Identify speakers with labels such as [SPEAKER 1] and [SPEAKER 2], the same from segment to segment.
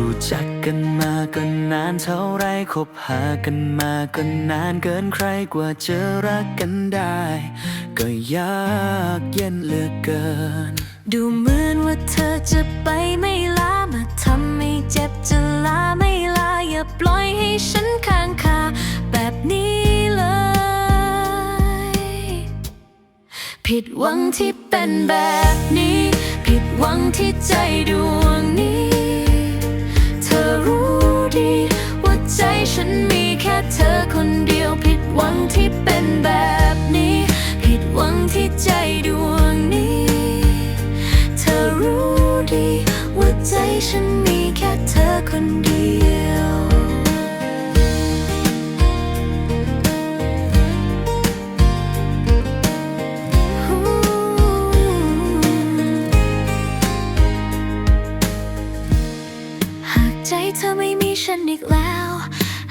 [SPEAKER 1] รู้จักกันมานเท่าไรคบหากันมาก็นานเกินใครกว่าจะรักกันได้ ก็ยากเย็นเหลือเกิน
[SPEAKER 2] ดูเหมือนว่าเธอจะไปไม่ลามาทำให้เจ็บจะลาไม่ลา อย่าปล่อยให้ฉันค้างคาแบบนี้เลย ผิดหวังที่เป็นแบบนี้ ผิดหวังที่ใจดวงนี้ เธอไม่มีฉันอีกแล้ว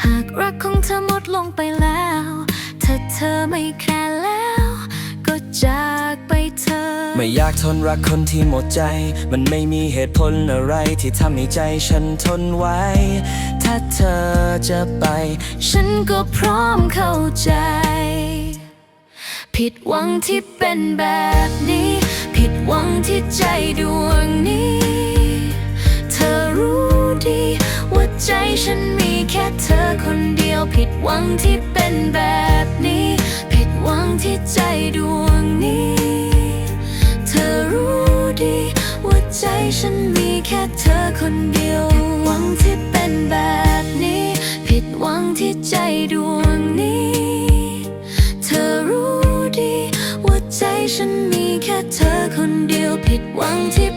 [SPEAKER 2] หากรักของเธอหมดลงไปแล้ว ถ้าเธอไม่แคร์แล้ว ก็จากไปเธอ
[SPEAKER 1] ไม่อยากทนรักคนที่หมดใจ มันไม่มีเหตุผลอะไรที่ทำให้ใจฉันทนไว้ ถ้าเธอจะไป
[SPEAKER 2] ฉันก็พร้อมเข้าใจ ผิดหวังที่เป็นแบบนี้ ผิดหวังที่ใจดวง คนเดียวผิดหวังที่เป็นแบบนี้ ผิดหวังที่ใจดวงนี้ เธอรู้ดีว่าใจฉันมีแค่เธอคนเดียวผิดหวังที่เป็นแบบนี้ ผิดหวังที่ใจดวงนี้ เธอรู้ดีว่าใจฉันมีแค่เธอคนเดียวผิดหวังที่